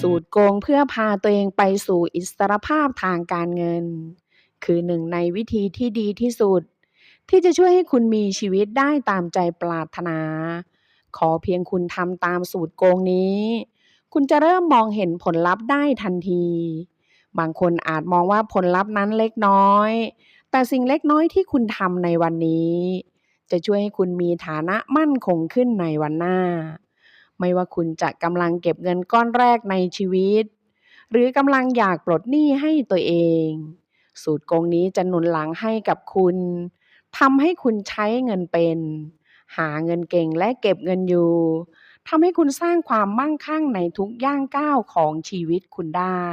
สูตรโกงเพื่อพาตัวเองไปสู่อิสรภาพทางการเงิน คือหนึ่งในวิธีที่ดีที่สุด ที่จะช่วยให้คุณมีชีวิตได้ตามใจปรารถนา ขอเพียงคุณทำตามสูตรโกงนี้ คุณจะเริ่มมองเห็นผลลัพธ์ได้ทันที บางคนอาจมองว่าผลลัพธ์นั้นเล็กน้อย แต่สิ่งเล็กน้อยที่คุณทำในวันนี้ จะช่วยให้คุณมีฐานะมั่นคงขึ้นในวันหน้า ไม่ว่าคุณจะกำลังเก็บเงินก้อนแรกในชีวิต หรือกำลังอยากปลดหนี้ให้ตัวเอง สูตรโกงนี้จะหนุนหลังให้กับคุณทำให้คุณใช้เงินเป็น หาเงินเก่งและเก็บเงินอยู่ทำให้คุณสร้างความมั่งคั่งในทุกย่างก้าวของชีวิตคุณได้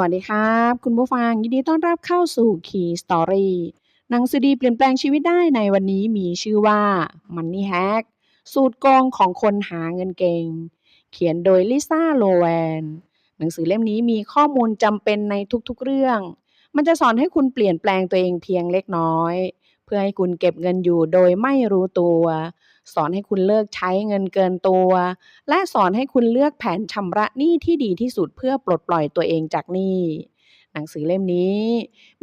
วัสดีครับ คุณผู้ฟังยินดีต้อนรับเข้าสู่ Key Story หนังสือดีเปลี่ยนแปลงชีวิตได้ในวันนี้มีชื่อว่า Money Hack สูตรโกงของคนหาเงินเก่ง เขียนโดยลิซ่าโลแวน หนังสือเล่มนี้มีข้อมูลจำเป็นในทุกๆเรื่อง มันจะสอนให้คุณเปลี่ยนแปลงตัวเองเพียงเล็กน้อย เพื่อให้คุณเก็บเงินอยู่โดยไม่รู้ตัว สอนให้คุณเลิกใช้เงินเกินตัว และสอนให้คุณเลือกแผนชำระหนี้ที่ดีที่สุดเพื่อปลดปล่อยตัวเองจากหนี้หนังสือเล่มนี้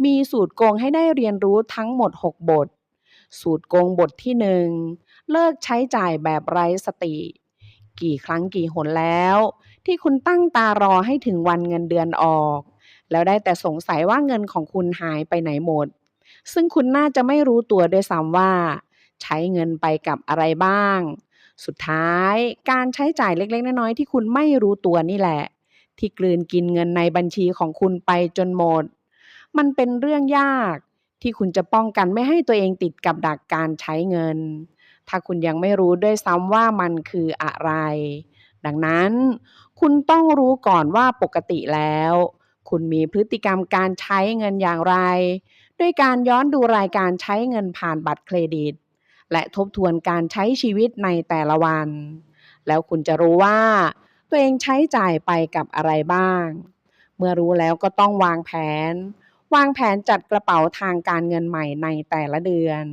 มีสูตรโกงให้ได้เรียนรู้ทั้งหมด 6 บท สูตรโกงบทที่ 1 เลิกใช้จ่ายแบบไร้สติ กี่ครั้งกี่หนแล้ว ที่คุณตั้งตารอให้ถึงวันเงินเดือนออก แล้วได้แต่สงสัยว่าเงินของคุณหายไปไหนหมด ซึ่งคุณน่าจะไม่รู้ตัวด้วยซ้ำว่า ใช้เงินไปกับอะไรบ้าง สุดท้ายการใช้จ่ายเล็ก ๆ น้อยๆที่คุณไม่รู้ตัวนี่แหละ ที่กลืนกินเงินในบัญชีของคุณไปจนหมด มันเป็นเรื่องยากที่คุณจะป้องกันไม่ให้ตัวเองติดกับดักการใช้เงิน ถ้าคุณยังไม่รู้ด้วยซ้ำว่ามันคืออะไร ดังนั้น คุณต้องรู้ก่อนว่าปกติแล้ว คุณมีพฤติกรรมการใช้เงินอย่างไร ด้วยการย้อนดูรายการใช้เงินผ่านบัตรเครดิต และทบทวนการใช้ชีวิตในแต่ละวัน แล้วคุณจะรู้ว่า ตัวเองใช้จ่ายไปกับอะไรบ้าง เมื่อรู้แล้วก็ต้องวางแผน วางแผนจัดกระเป๋าทางการเงินใหม่ในแต่ละเดือน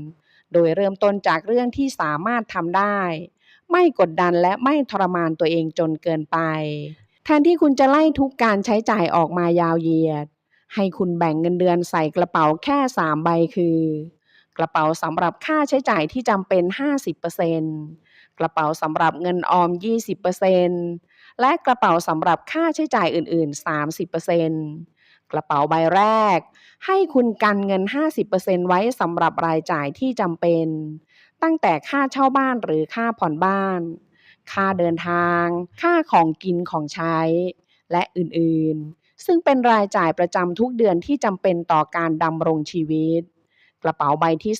โดยเริ่มต้นจากเรื่องที่สามารถทำได้ ไม่กดดันและไม่ทรมานตัวเองจนเกินไป แทนที่คุณจะไล่ทุกการใช้จ่ายออกมายาวเหยียด ให้คุณแบ่งเงินเดือนใส่กระเป๋าแค่ 3 ใบคือ กระเป๋าสำหรับค่าใช้จ่ายที่จำเป็น 50%กระเป๋าสำหรับเงินออม 20%และกระเป๋าสำหรับค่าใช้จ่ายอื่น ๆ 30%กระเป๋าใบแรก ให้คุณกันเงิน 50%ไว้สำหรับรายจ่ายที่จำเป็น ตั้งแต่ค่าเช่าบ้านหรือค่าผ่อนบ้าน ค่าเดินทาง ค่าของกินของใช้ และอื่น ๆ ซึ่งเป็นรายจ่ายประจำทุกเดือนที่จำเป็นต่อการดำรงชีวิต กระเป๋าใบที่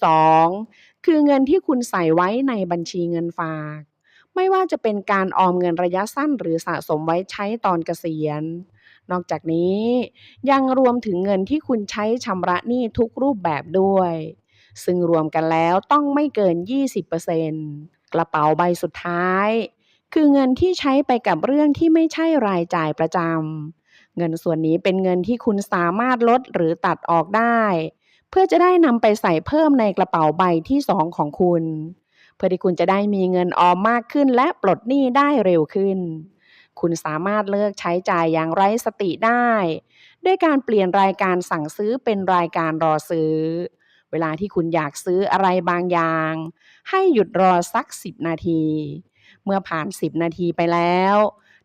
2คือเงินที่คุณใส่ไว้ในบัญชีเงินฝาก ไม่ว่าจะเป็นการออมเงินระยะสั้น หรือสะสมไว้ใช้ตอนเกษียณ นอกจากนี้ยังรวมถึงเงินที่คุณใช้ชำระหนี้ทุกรูปแบบด้วย ซึ่งรวมกันแล้วต้องไม่เกิน 20%กระเป๋าใบสุดท้าย คือเงินที่ใช้ไปกับเรื่องที่ไม่ใช่รายจ่ายประจำเงินส่วนนี้เป็นเงินที่คุณสามารถลดหรือตัดออกได้ พื่อจะได้นำไปใส่เพิ่มในกระเป๋าใบที่2ของคุณ เพื่อที่คุณจะได้มีเงินออมมากขึ้นและปลดหนี้ได้เร็วขึ้น คุณสามารถเลิกใช้จ่ายอย่างไร้สติได้ ด้วยการเปลี่ยนรายการสั่งซื้อเป็นรายการรอซื้อ เวลาที่คุณอยากซื้ออะไรบางอย่าง ให้หยุดรอสัก 10 นาที เมื่อผ่าน 10 นาทีไปแล้ว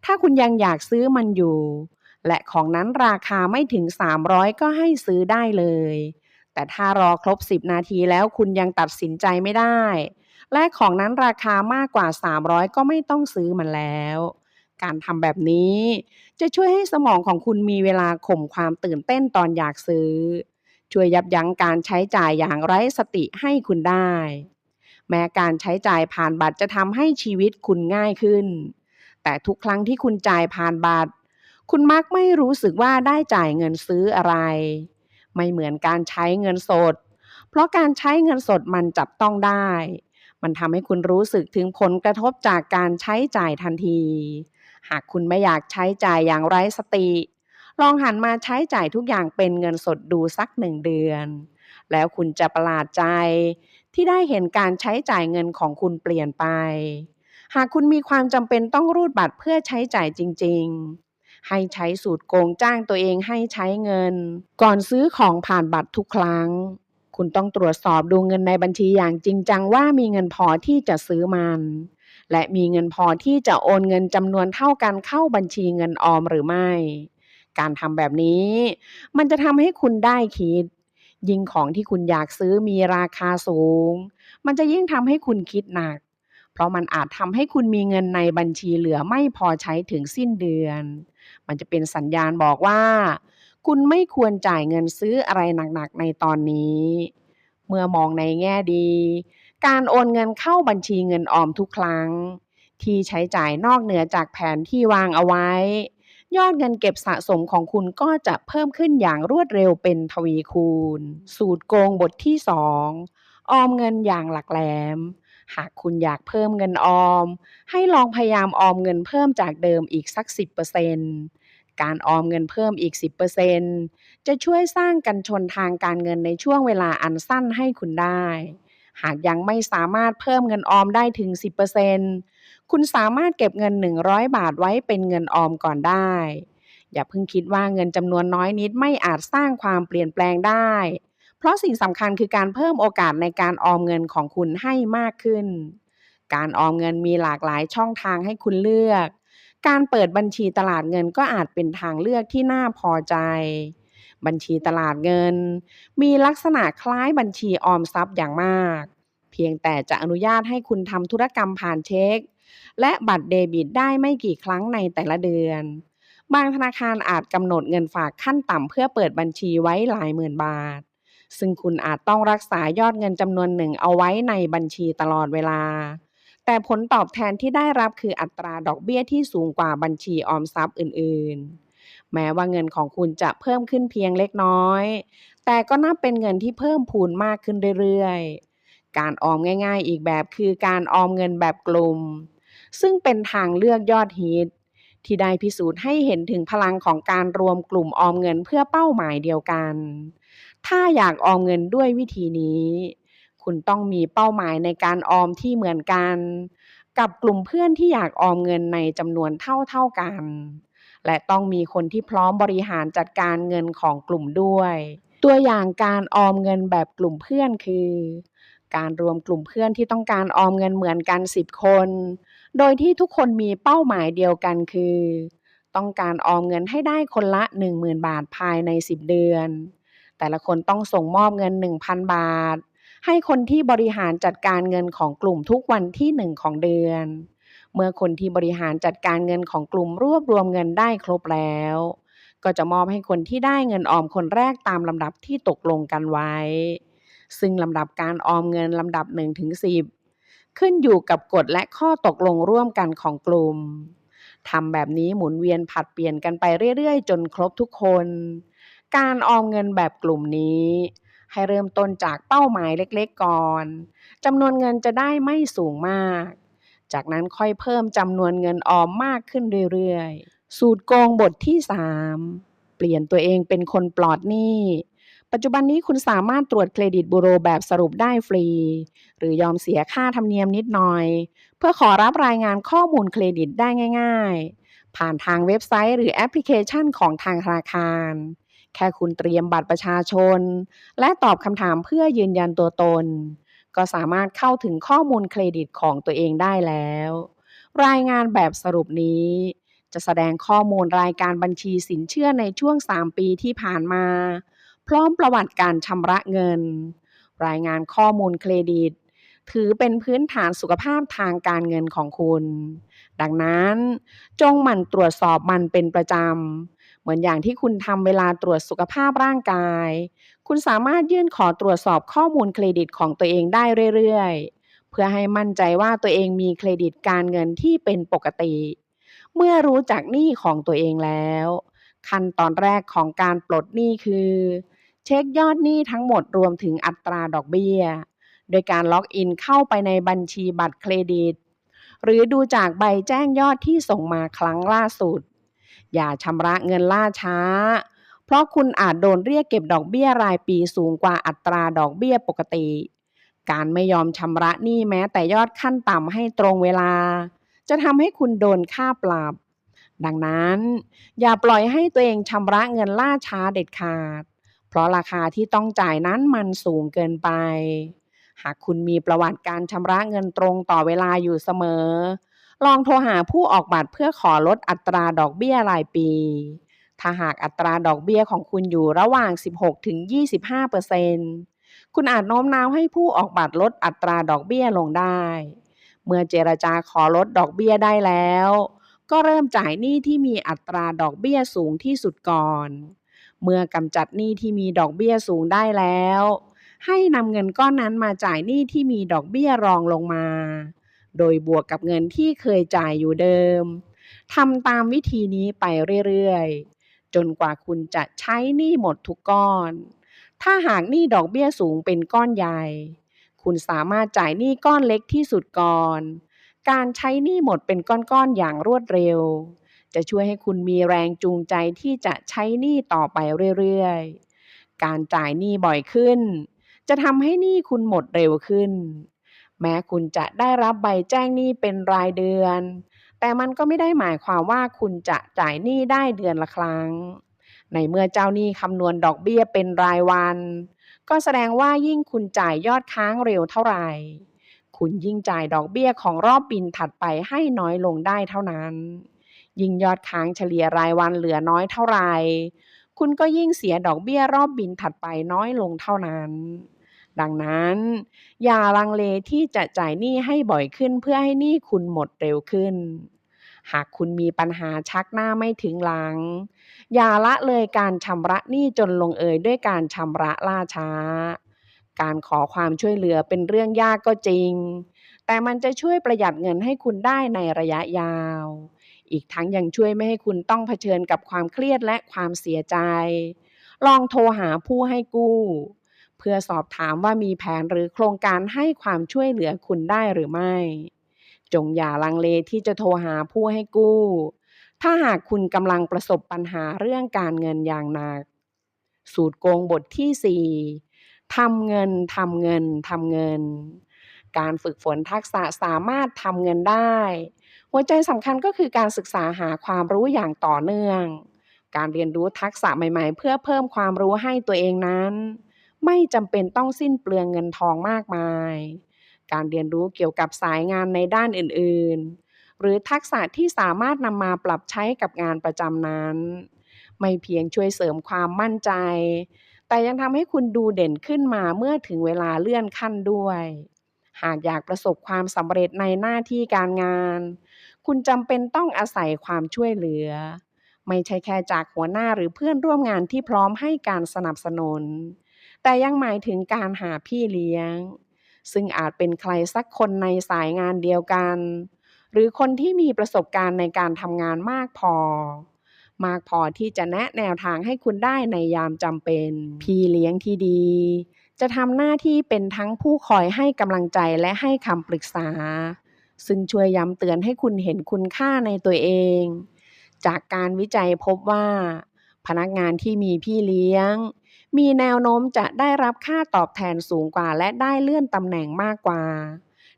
ถ้าคุณยังอยากซื้อมันอยู่ และของนั้นราคาไม่ถึง 300 ก็ให้ซื้อได้เลย แต่ถ้ารอครบ 10 นาทีแล้วคุณยังตัดสินใจไม่ได้ และของนั้นราคามากกว่า 300 ก็ไม่ต้องซื้อมันแล้ว การทำแบบนี้จะช่วยให้สมองของคุณมีเวลาข่มความตื่นเต้นตอนอยากซื้อ ช่วยยับยั้งการใช้จ่ายอย่างไร้สติให้คุณได้ แม้การใช้จ่ายผ่านบัตรจะทำให้ชีวิตคุณง่ายขึ้น แต่ทุกครั้งที่คุณจ่ายผ่านบัตร คุณมักไม่รู้สึกว่าได้จ่ายเงินซื้ออะไร ไม่เหมือนการใช้เงินสด เพราะการใช้เงินสดมันจับต้องได้ มันทำให้คุณรู้สึกถึงผลกระทบจากการใช้จ่ายทันที หากคุณไม่อยากใช้จ่ายอย่างไร้สติ ลองหันมาใช้จ่ายทุกอย่างเป็นเงินสดดูสักหนึ่งเดือน แล้วคุณจะประหลาดใจ ที่ได้เห็นการใช้จ่ายเงินของคุณเปลี่ยนไป หากคุณมีความจำเป็นต้องรูดบัตรเพื่อใช้จ่ายจริง ๆ ให้ใช้สูตรโกงจ้างตัวเองให้ใช้เงิน ก่อนซื้อของผ่านบัตรทุกครั้ง คุณต้องตรวจสอบดูเงินในบัญชีอย่างจริงจังว่ามีเงินพอที่จะซื้อมัน และมีเงินพอที่จะโอนเงินจำนวนเท่ากันเข้าบัญชีเงินออมหรือไม่ การทำแบบนี้ มันจะทำให้คุณได้คิดยิ่งของที่คุณอยากซื้อมีราคาสูง มันจะยิ่งทำให้คุณคิดหนัก เพราะมันอาจทำให้คุณมีเงินในบัญชีเหลือไม่พอใช้ถึงสิ้นเดือน มันจะเป็นสัญญาณบอกว่า คุณไม่ควรจ่ายเงินซื้ออะไรหนักๆในตอนนี้ เมื่อมองในแง่ดี การโอนเงินเข้าบัญชีเงินออมทุกครั้ง ที่ใช้จ่ายนอกเหนือจากแผนที่วางเอาไว้ ยอดเงินเก็บสะสมของคุณก็จะเพิ่มขึ้นอย่างรวดเร็วเป็นทวีคูณ สูตรโกงบทที่ 2 ออมเงินอย่างหลักแหลม หากคุณอยากเพิ่มเงินออม ให้ลองพยายามออมเงินเพิ่มจากเดิมอีกสัก 10%การออมเงินเพิ่มอีก 10%จะช่วยสร้างกันชนทางการเงินในช่วงเวลาอันสั้นให้คุณได้ หากยังไม่สามารถเพิ่มเงินออมได้ถึง 10%คุณสามารถเก็บเงิน 100 บาทไว้เป็นเงินออมก่อนได้ อย่าเพิ่งคิดว่าเงินจำนวนน้อยนิดไม่อาจสร้างความเปลี่ยนแปลงได้ เพราะสิ่งสำคัญคือการเพิ่มโอกาสในการออมเงินของคุณให้มากขึ้น การออมเงินมีหลากหลายช่องทางให้คุณเลือก การเปิดบัญชีตลาดเงินก็อาจเป็นทางเลือกที่น่าพอใจ บัญชีตลาดเงิน มีลักษณะคล้ายบัญชีออมทรัพย์อย่างมาก เพียงแต่จะอนุญาตให้คุณทำธุรกรรมผ่านเช็ค และบัตรเดบิตได้ไม่กี่ครั้งในแต่ละเดือนบางธนาคารอาจกำหนดเงินฝากขั้นต่ำเพื่อเปิดบัญชีไว้หลายหมื่นบาท ซึ่งคุณอาจต้องรักษายอดเงินจำนวนหนึ่งเอาไว้ในบัญชีตลอดเวลา แต่ผลตอบแทนที่ได้รับคืออัตราดอกเบี้ยที่สูงกว่าบัญชีออมทรัพย์อื่น ๆ แม้ว่าเงินของคุณจะเพิ่มขึ้นเพียงเล็กน้อย แต่ก็นับเป็นเงินที่เพิ่มพูนมากขึ้นเรื่อยๆ การออมง่าย ๆ อีกแบบคือการออมเงินแบบกลุ่ม ซึ่งเป็นทางเลือกยอดฮิตที่ได้พิสูจน์ให้เห็นถึงพลังของการรวมกลุ่มออมเงินเพื่อเป้าหมายเดียวกัน ถ้าอยากออมเงินด้วยวิธีนี้ คุณต้องมีเป้าหมายในการออมที่เหมือนกัน กับกลุ่มเพื่อนที่อยากออมเงินในจำนวนเท่าๆกัน และต้องมีคนที่พร้อมบริหารจัดการเงินของกลุ่มด้วย ตัวอย่างการออมเงินแบบกลุ่มเพื่อนคือ การรวมกลุ่มเพื่อนที่ต้องการออมเงินเหมือนกัน 10 คน โดยที่ทุกคนมีเป้าหมายเดียวกันคือ ต้องการออมเงินให้ได้คนละ 10,000 บาทภายใน 10 เดือน แต่ละคนต้องส่งมอบเงิน 1,000 บาท ให้คนที่บริหารจัดการเงินของกลุ่มทุกวันที่ 1 ของเดือน เมื่อคนที่บริหารจัดการเงินของกลุ่มรวบรวมเงินได้ครบแล้ว ก็จะมอบให้คนที่ได้เงินออมคนแรกตามลำดับที่ตกลงกันไว้ ซึ่งลำดับการออมเงินลำดับ1-10 ขึ้นอยู่กับกฎและข้อตกลงร่วมกันของกลุ่มทำแบบนี้หมุนเวียนผัดเปลี่ยนกันไปเรื่อยๆ จนครบทุกคน การออมเงินแบบกลุ่มนี้ ให้เริ่มต้นจากเป้าหมายเล็กๆก่อนจำนวนเงินจะได้ไม่สูงมาก จากนั้นค่อยเพิ่มจำนวนเงินออมมากขึ้นเรื่อยๆ สูตรโกงบทที่ 3 เปลี่ยนตัวเองเป็นคนปลอดหนี้ปัจจุบันนี้คุณสามารถตรวจเครดิตบูโรแบบสรุปได้ฟรี หรือยอมเสียค่าธรรมเนียมนิดหน่อย เพื่อขอรับรายงานข้อมูลเครดิตได้ง่าย ๆ ผ่านทางเว็บไซต์หรือแอปพลิเคชันของทางธนาคาร แค่คุณเตรียมบัตรประชาชน และตอบคำถามเพื่อยืนยันตัวตน ก็สามารถเข้าถึงข้อมูลเครดิตของตัวเองได้แล้ว รายงานแบบสรุปนี้ จะแสดงข้อมูลรายการบัญชีสินเชื่อในช่วง 3 ปีที่ผ่านมา พร้อมประวัติการชำระเงิน รายงานข้อมูลเครดิตถือเป็นพื้นฐานสุขภาพทางการเงินของคุณ ดังนั้น จงหมั่นตรวจสอบมันเป็นประจำ เหมือนอย่างที่คุณทำเวลาตรวจสุขภาพร่างกาย คุณสามารถยื่นขอตรวจสอบข้อมูลเครดิตของตัวเองได้เรื่อยๆ เพื่อให้มั่นใจว่าตัวเองมีเครดิตการเงินที่เป็นปกติ เมื่อรู้จักหนี้ของตัวเองแล้ว ขั้นตอนแรกของการปลดหนี้คือ เช็คยอดหนี้ทั้งหมดรวมถึงอัตราดอกเบี้ย โดยการล็อกอินเข้าไปในบัญชีบัตรเครดิตหรือดูจากใบแจ้งยอดที่ส่งมาครั้งล่าสุด อย่าชำระเงินล่าช้า เพราะคุณอาจโดนเรียกเก็บดอกเบี้ยรายปีสูงกว่าอัตราดอกเบี้ยปกติ การไม่ยอมชำระหนี้แม้แต่ยอดขั้นต่ำให้ตรงเวลา จะทำให้คุณโดนค่าปรับ ดังนั้น อย่าปล่อยให้ตัวเองชำระเงินล่าช้าเด็ดขาด เพราะราคาที่ต้องจ่ายนั้นมันสูงเกินไป หากคุณมีประวัติการชำระเงินตรงต่อเวลาอยู่เสมอ ลองโทรหาผู้ออกบัตรเพื่อขอลดอัตราดอกเบี้ยรายปี ถ้าหากอัตราดอกเบี้ยของคุณอยู่ระหว่าง 16-25%คุณอาจโน้มน้าวให้ผู้ออกบัตรลดอัตราดอกเบี้ยลงได้ เมื่อเจรจาขอลดดอกเบี้ยได้แล้ว ก็เริ่มจ่ายหนี้ที่มีอัตราดอกเบี้ยสูงที่สุดก่อน เมื่อกำจัดหนี้ที่มีดอกเบี้ยสูงได้แล้วให้นำเงินก้อนนั้นมาจ่ายหนี้ที่มีดอกเบี้ยรองลงมา โดยบวกกับเงินที่เคยจ่ายอยู่เดิมทำตามวิธีนี้ไปเรื่อยๆ จนกว่าคุณจะใช้หนี้หมดทุกก้อน ถ้าหากหนี้ดอกเบี้ยสูงเป็นก้อนใหญ่ คุณสามารถจ่ายหนี้ก้อนเล็กที่สุดก่อน การใช้หนี้หมดเป็นก้อนๆอย่างรวดเร็ว จะช่วยให้คุณมีแรงจูงใจที่จะใช้หนี้ต่อไปเรื่อยๆ การจ่ายหนี้บ่อยขึ้น จะทำให้หนี้คุณหมดเร็วขึ้น แม้คุณจะได้รับใบแจ้งหนี้เป็นรายเดือน แต่มันก็ไม่ได้หมายความว่าคุณจะจ่ายหนี้ได้เดือนละครั้ง ในเมื่อเจ้าหนี้คำนวณดอกเบี้ยเป็นรายวัน ก็แสดงว่ายิ่งคุณจ่ายยอดค้างเร็วเท่าไหร่คุณยิ่งจ่ายดอกเบี้ยของรอบบินถัดไปให้น้อยลงได้เท่านั้น ยิ่งยอดค้างเฉลี่ยรายวันเหลือน้อยเท่าไหร่ คุณก็ยิ่งเสียดอกเบี้ยรอบบินถัดไปน้อยลงเท่านั้น ดังนั้น อย่าลังเลที่จะจ่ายหนี้ให้บ่อยขึ้นเพื่อให้หนี้คุณหมดเร็วขึ้น หากคุณมีปัญหาชักหน้าไม่ถึงหลัง อย่าละเลยการชำระหนี้จนลงเอยด้วยการชำระล่าช้า การขอความช่วยเหลือเป็นเรื่องยากก็จริง แต่มันจะช่วยประหยัดเงินให้คุณได้ในระยะยาวอีกทั้งยังช่วยไม่ให้คุณต้องเผชิญกับความเครียดและความเสียใจ ลองโทรหาผู้ให้กู้ เพื่อสอบถามว่ามีแผนหรือโครงการให้ความช่วยเหลือคุณได้หรือไม่ จงอย่าลังเลที่จะโทรหาผู้ให้กู้ ถ้าหากคุณกำลังประสบปัญหาเรื่องการเงินอย่างหนัก สูตรโกงบทที่ 4 ทำเงิน ทำเงิน ทำเงิน การฝึกฝนทักษะสามารถทำเงินได้ หัวใจสำคัญก็คือการศึกษาหาความรู้อย่างต่อเนื่อง การเรียนรู้ทักษะใหม่ ๆ เพื่อเพิ่มความรู้ให้ตัวเองนั้น ไม่จำเป็นต้องสิ้นเปลืองเงินทองมากมาย การเรียนรู้เกี่ยวกับสายงานในด้านอื่นๆ หรือทักษะที่สามารถนำมาปรับใช้กับงานประจำนั้น ไม่เพียงช่วยเสริมความมั่นใจ แต่ยังทำให้คุณดูเด่นขึ้นมาเมื่อถึงเวลาเลื่อนขั้นด้วย หากอยากประสบความสำเร็จในหน้าที่การงาน คุณจำเป็นต้องอาศัยความช่วยเหลือไม่ใช่แค่จากหัวหน้าหรือเพื่อนร่วมงานที่พร้อมให้การสนับสนุน แต่ยังหมายถึงการหาพี่เลี้ยง ซึ่งอาจเป็นใครสักคนในสายงานเดียวกัน หรือคนที่มีประสบการณ์ในการทำงานมากพอ มากพอที่จะแนะแนวทางให้คุณได้ในยามจำเป็น พี่เลี้ยงที่ดี จะทำหน้าที่เป็นทั้งผู้คอยให้กำลังใจและให้คำปรึกษา ซึ่งช่วยย้ำเตือนให้คุณเห็นคุณค่าในตัวเอง จากการวิจัยพบว่า พนักงานที่มีพี่เลี้ยง มีแนวโน้มจะได้รับค่าตอบแทนสูงกว่า และได้เลื่อนตำแหน่งมากกว่า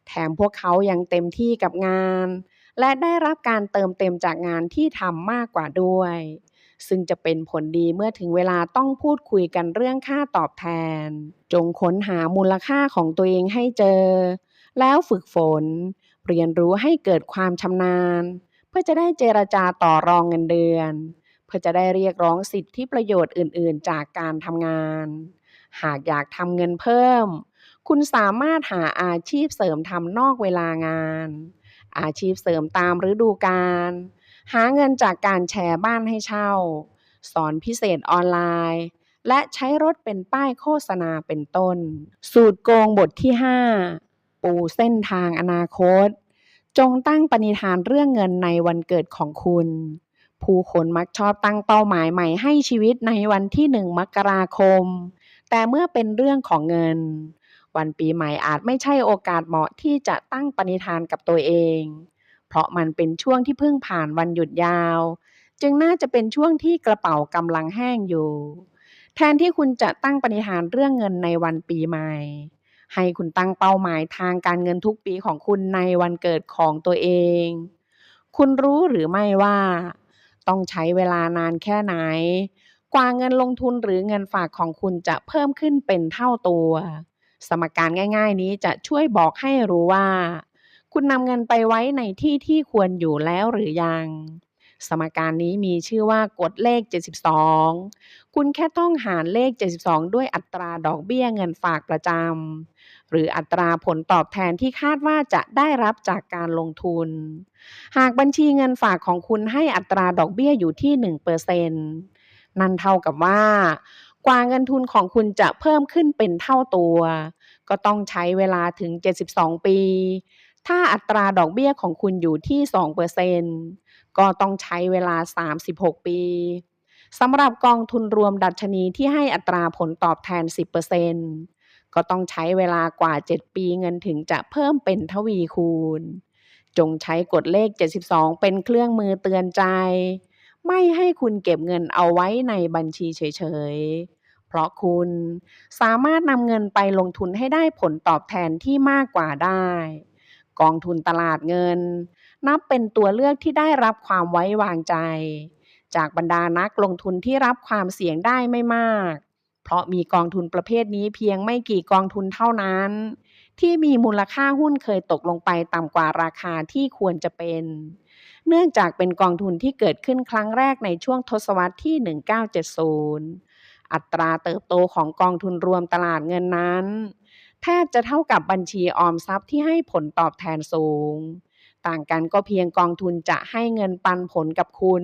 แถมพวกเขายังเต็มที่กับงาน และได้รับการเติมเต็มจากงานที่ทำมากกว่าด้วย ซึ่งจะเป็นผลดีเมื่อถึงเวลาต้องพูดคุยกันเรื่องค่าตอบแทน จงค้นหามูลค่าของตัวเองให้เจอ แล้วฝึกฝน เรียนรู้ให้เกิดความชำนาญ เพื่อจะได้เจรจาต่อรองเงินเดือน พื่อจะได้เรียกร้องสิทธิประโยชน์อื่น ๆ จากการทำงาน หากอยากทำเงินเพิ่ม คุณสามารถหาอาชีพเสริมทำนอกเวลางาน อาชีพเสริมตามฤดูกาลหาเงินจากการแชร์บ้านให้เช่า สอนพิเศษออนไลน์ และใช้รถเป็นป้ายโฆษณาเป็นต้น สูตรโกงบทที่ 5 ปูเส้นทางอนาคต จงตั้งปณิธานเรื่องเงินในวันเกิดของคุณ ผู้คนมักชอบตั้งเป้าหมายใหม่ให้ชีวิตในวันที่1มกราคม แต่เมื่อเป็นเรื่องของเงิน วันปีใหม่อาจไม่ใช่โอกาสเหมาะที่จะตั้งปณิธานกับตัวเอง เพราะมันเป็นช่วงที่เพิ่งผ่านวันหยุดยาว จึงน่าจะเป็นช่วงที่กระเป๋ากำลังแห้งอยู่ แทนที่คุณจะตั้งปณิธานเรื่องเงินในวันปีใหม่ให้คุณตั้งเป้าหมายทางการเงินทุกปีของคุณในวันเกิดของตัวเอง คุณรู้หรือไม่ว่า ต้องใช้เวลานานแค่ไหน กว่าเงินลงทุนหรือเงินฝากของคุณจะเพิ่มขึ้นเป็นเท่าตัว สมการง่าย ๆ นี้จะช่วยบอกให้รู้ว่า คุณนำเงินไปไว้ในที่ที่ควรอยู่แล้วหรือยัง สมการนี้มีชื่อว่ากฎเลข 72 คุณแค่ต้องหารเลข 72 ด้วยอัตราดอกเบี้ยเงินฝากประจำ หรืออัตราผลตอบแทนที่คาดว่าจะได้รับจากการลงทุน หากบัญชีเงินฝากของคุณให้อัตราดอกเบี้ยอยู่ที่ 1%นั่นเท่ากับว่ากว่าเงินทุนของคุณจะเพิ่มขึ้นเป็นเท่าตัว ก็ต้องใช้เวลาถึง 72 ปี ถ้าอัตราดอกเบี้ยของคุณอยู่ที่ 2%ก็ต้องใช้เวลา 36 ปีสำหรับกองทุนรวมดัชนีที่ให้อัตราผลตอบแทน 10% ก็ต้องใช้เวลากว่า 7 ปีเงินถึงจะเพิ่มเป็นทวีคูณ จงใช้กฎเลข 72 เป็นเครื่องมือเตือนใจ ไม่ให้คุณเก็บเงินเอาไว้ในบัญชีเฉยๆ เพราะคุณสามารถนำเงินไปลงทุนให้ได้ผลตอบแทนที่มากกว่าได้ กองทุนตลาดเงิน นับเป็นตัวเลือกที่ได้รับความไว้วางใจ จากบรรดานักลงทุนที่รับความเสี่ยงได้ไม่มาก เพราะมีกองทุนประเภทนี้เพียงไม่กี่กองทุนเท่านั้น ที่มีมูลค่าหุ้นเคยตกลงไปต่ำกว่าราคาที่ควรจะเป็น เนื่องจากเป็นกองทุนที่เกิดขึ้นครั้งแรกในช่วงทศวรรษที่ 1970 อัตราเติบโตของกองทุนรวมตลาดเงินนั้น แทบจะเท่ากับบัญชีออมทรัพย์ที่ให้ผลตอบแทนสูง ต่างกันก็เพียงกองทุนจะให้เงินปันผลกับคุณ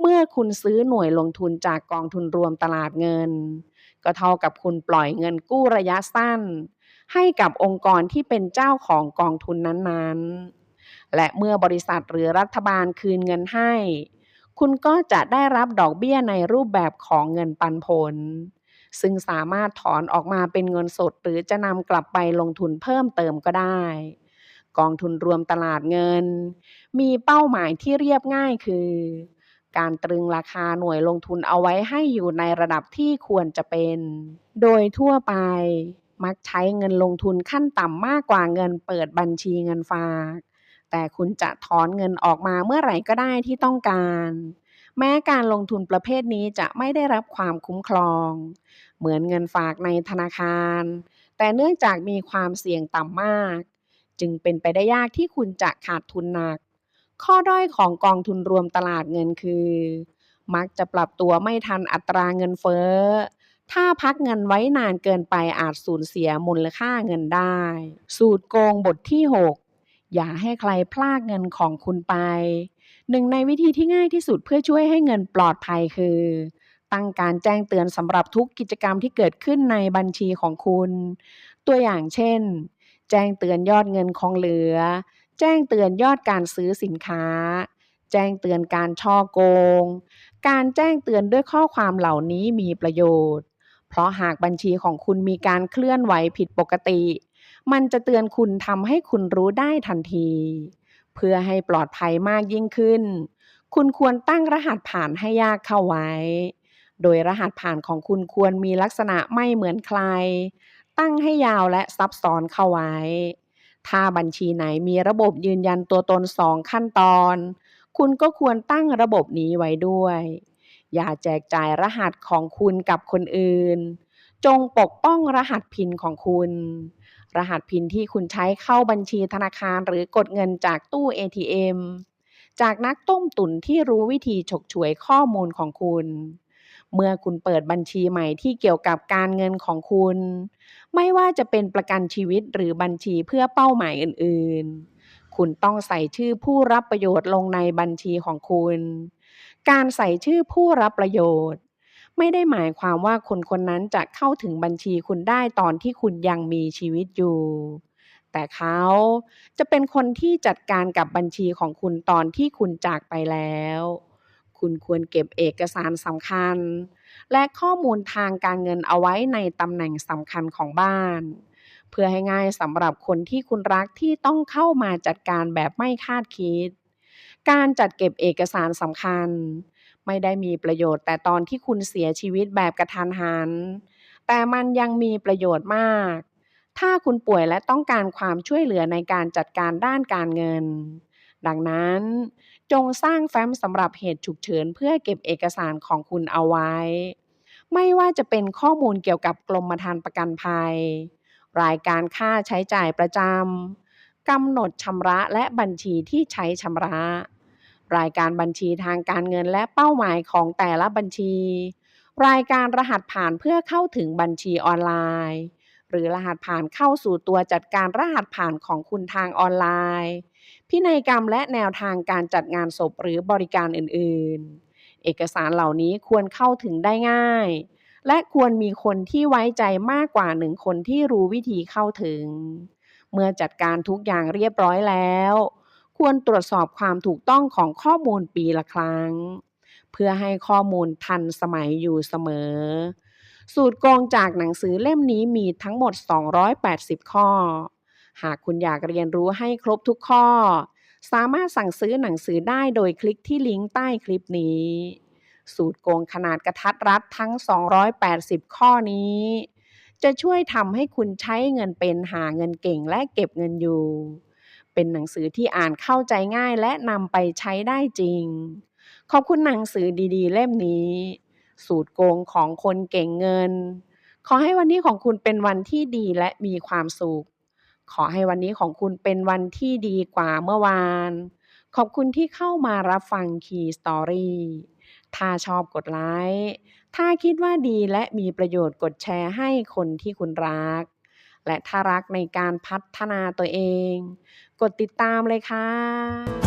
เมื่อคุณซื้อหน่วยลงทุนจากกองทุนรวมตลาดเงิน ก็เท่ากับคุณปล่อยเงินกู้ระยะสั้น ให้กับองค์กรที่เป็นเจ้าของกองทุนนั้นๆ และเมื่อบริษัทหรือรัฐบาลคืนเงินให้ คุณก็จะได้รับดอกเบี้ยในรูปแบบของเงินปันผล ซึ่งสามารถถอนออกมาเป็นเงินสดหรือจะนำกลับไปลงทุนเพิ่มเติมก็ได้กองทุนรวมตลาดเงิน มีเป้าหมายที่เรียบง่ายคือ การตรึงราคาหน่วยลงทุนเอาไว้ให้อยู่ในระดับที่ควรจะเป็น โดยทั่วไปมักใช้เงินลงทุนขั้นต่ำมากกว่าเงินเปิดบัญชีเงินฝาก แต่คุณจะถอนเงินออกมาเมื่อไหร่ก็ได้ที่ต้องการ แม้การลงทุนประเภทนี้จะไม่ได้รับความคุ้มครอง เหมือนเงินฝากในธนาคาร แต่เนื่องจากมีความเสี่ยงต่ำมาก จึงเป็นไปได้ยากที่คุณจะขาดทุนหนัก ข้อด้อยของกองทุนรวมตลาดเงินคือ มักจะปรับตัวไม่ทันอัตราเงินเฟ้อ ถ้าพักเงินไว้นานเกินไปอาจสูญเสียมูลค่าเงินได้ สูตรโกงบทที่ 6 อย่าให้ใครพลากเงินของคุณไป หนึ่งในวิธีที่ง่ายที่สุดเพื่อช่วยให้เงินปลอดภัยคือ ตั้งการแจ้งเตือนสำหรับทุกกิจกรรมที่เกิดขึ้นในบัญชีของคุณ ตัวอย่างเช่น แจ้งเตือนยอดเงินคงเหลือ แจ้งเตือนยอดการซื้อสินค้า แจ้งเตือนการช่อโกง การแจ้งเตือนด้วยข้อความเหล่านี้มีประโยชน์ เพราะหากบัญชีของคุณมีการเคลื่อนไหวผิดปกติ มันจะเตือนคุณทำให้คุณรู้ได้ทันที เพื่อให้ปลอดภัยมากยิ่งขึ้น คุณควรตั้งรหัสผ่านให้ยากเข้าไว้ โดยรหัสผ่านของคุณควรมีลักษณะไม่เหมือนใคร ตั้งให้ยาวและซับซ้อนเข้าไว้ ถ้าบัญชีไหนมีระบบยืนยันตัวตน 2 ขั้นตอน คุณก็ควรตั้งระบบนี้ไว้ด้วย อย่าแจกจ่ายรหัสของคุณกับคนอื่น จงปกป้องรหัสพินของคุณ รหัสพินที่คุณใช้เข้าบัญชีธนาคารหรือกดเงินจากตู้ ATM จากนักต้มตุ๋นที่รู้วิธีฉกฉวยข้อมูลของคุณ เมื่อคุณเปิดบัญชีใหม่ที่เกี่ยวกับการเงินของคุณ ไม่ว่าจะเป็นประกันชีวิตหรือบัญชีเพื่อเป้าหมายอื่นๆ คุณต้องใส่ชื่อผู้รับประโยชน์ลงในบัญชีของคุณ การใส่ชื่อผู้รับประโยชน์ ไม่ได้หมายความว่าคนคนนั้นจะเข้าถึงบัญชีคุณได้ตอนที่คุณยังมีชีวิตอยู่แต่เขาจะเป็นคนที่จัดการกับบัญชีของคุณตอนที่คุณจากไปแล้ว คุณควรเก็บเอกสารสำคัญ และข้อมูลทางการเงินเอาไว้ในตำแหน่งสำคัญของบ้าน เพื่อให้ง่ายสำหรับคนที่คุณรักที่ต้องเข้ามาจัดการแบบไม่คาดคิด การจัดเก็บเอกสารสำคัญ ไม่ได้มีประโยชน์แต่ตอนที่คุณเสียชีวิตแบบกระทันหัน แต่มันยังมีประโยชน์มาก ถ้าคุณป่วยและต้องการความช่วยเหลือในการจัดการด้านการเงินดังนั้น จงสร้างแฟ้มสำหรับเหตุฉุกเฉินเพื่อเก็บเอกสารของคุณเอาไว้ ไม่ว่าจะเป็นข้อมูลเกี่ยวกับกรมธรรม์ประกันภัย รายการค่าใช้จ่ายประจำกำหนดชำระและบัญชีที่ใช้ชำระ รายการบัญชีทางการเงินและเป้าหมายของแต่ละบัญชี รายการรหัสผ่านเพื่อเข้าถึงบัญชีออนไลน์ หรือรหัสผ่านเข้าสู่ตัวจัดการรหัสผ่านของคุณทางออนไลน์ พินัยกรรมและแนวทางการจัดงานศพหรือบริการอื่นๆ เอกสารเหล่านี้ควรเข้าถึงได้ง่าย และควรมีคนที่ไว้ใจมากกว่าหนึ่งคนที่รู้วิธีเข้าถึง เมื่อจัดการทุกอย่างเรียบร้อยแล้ว ควรตรวจสอบความถูกต้องของข้อมูลปีละครั้ง เพื่อให้ข้อมูลทันสมัยอยู่เสมอ สูตรโกงจากหนังสือเล่มนี้มีทั้งหมด 280 ข้อ หากคุณอยากเรียนรู้ให้ครบทุกข้อ สามารถสั่งซื้อหนังสือได้โดยคลิกที่ลิงก์ใต้คลิปนี้ สูตรโกงขนาดกระทัดรัดทั้ง 280 ข้อนี้ จะช่วยทำให้คุณใช้เงินเป็นหาเงินเก่งและเก็บเงินอยู่ เป็นหนังสือที่อ่านเข้าใจง่ายและนำไปใช้ได้จริง ขอบคุณหนังสือดีๆ เล่มนี้ สูตรโกงของคนเก่งเงิน ขอให้วันนี้ของคุณเป็นวันที่ดีและมีความสุข ขอให้วันนี้ของคุณเป็นวันที่ดีกว่าเมื่อวาน ขอบคุณที่เข้ามารับฟัง Key Story ถ้าชอบกดไลค์ ถ้าคิดว่าดีและมีประโยชน์กดแชร์ให้คนที่คุณรัก และถ้ารักในการพัฒนาตัวเอง กดติดตามเลยค่ะ